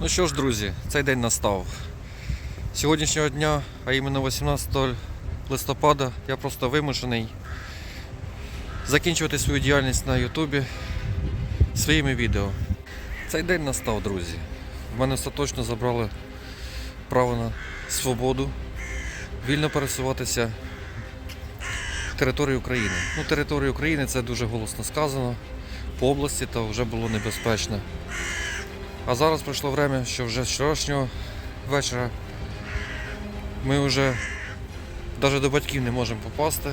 Ну що ж, друзі, цей день настав. Сьогоднішнього дня, а іменно 18 листопада, я просто вимушений закінчувати свою діяльність на Ютубі своїми відео. Цей день настав, друзі. В мене остаточно забрали право на свободу, вільно пересуватися території України. Ну, територія України це дуже голосно сказано. По області то вже було небезпечно. А зараз прийшло время, що вже з вчорашнього вечора ми вже навіть до батьків не можемо попасти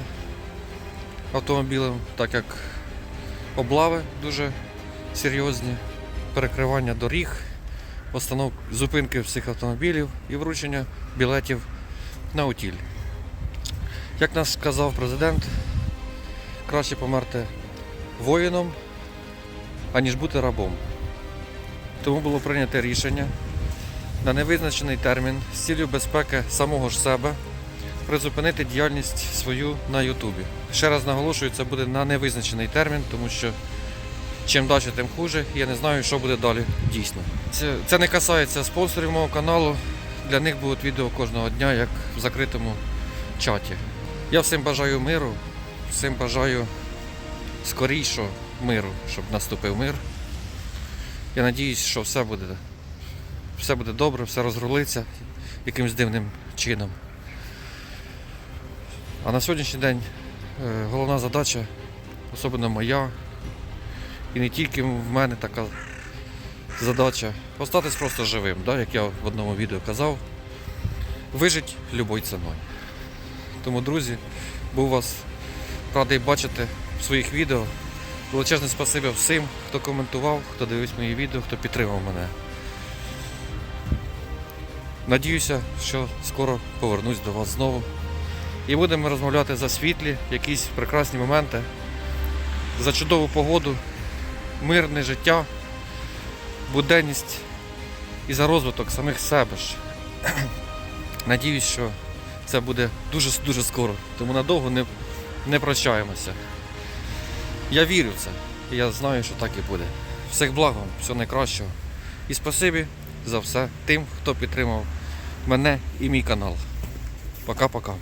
автомобілем, так як облави дуже серйозні, перекривання доріг, постанов зупинки всіх автомобілів і вручення білетів на утіль. Як нас сказав президент, краще померти воїном, аніж бути рабом. Тому було прийнято рішення на невизначений термін з цілею безпеки самого ж себе призупинити діяльність свою на Ютубі. Ще раз наголошую, це буде на невизначений термін, тому що чим далі, тим хуже. Я не знаю, що буде далі дійсно. Це, це не касається спонсорів мого каналу. Для них будуть відео кожного дня, як в закритому чаті. Я всім бажаю миру, всім бажаю скорішого миру, щоб наступив мир. Я надіюсь, що все буде, все буде добре, все розрулиться якимось дивним чином. А на сьогоднішній день е, головна задача, особливо моя, і не тільки в мене така задача, остатись просто живим, да, як я в одному відео казав, вижити любою ціною. Тому, друзі, був вас радий бачити в своїх відео. Величезне спасибі всім, хто коментував, хто дивився мої відео, хто підтримав мене. Надіюся, що скоро повернусь до вас знову. І будемо розмовляти за світлі, якісь прекрасні моменти, за чудову погоду, мирне життя, буденність і за розвиток самих себе ж. Надіюсь, що це буде дуже-дуже скоро, тому надовго не, не прощаємося. Я вірю в це. І я знаю, що так і буде. Всіх благ вам, всього найкращого. І спасибі за все тим, хто підтримав мене і мій канал. Пока-пока.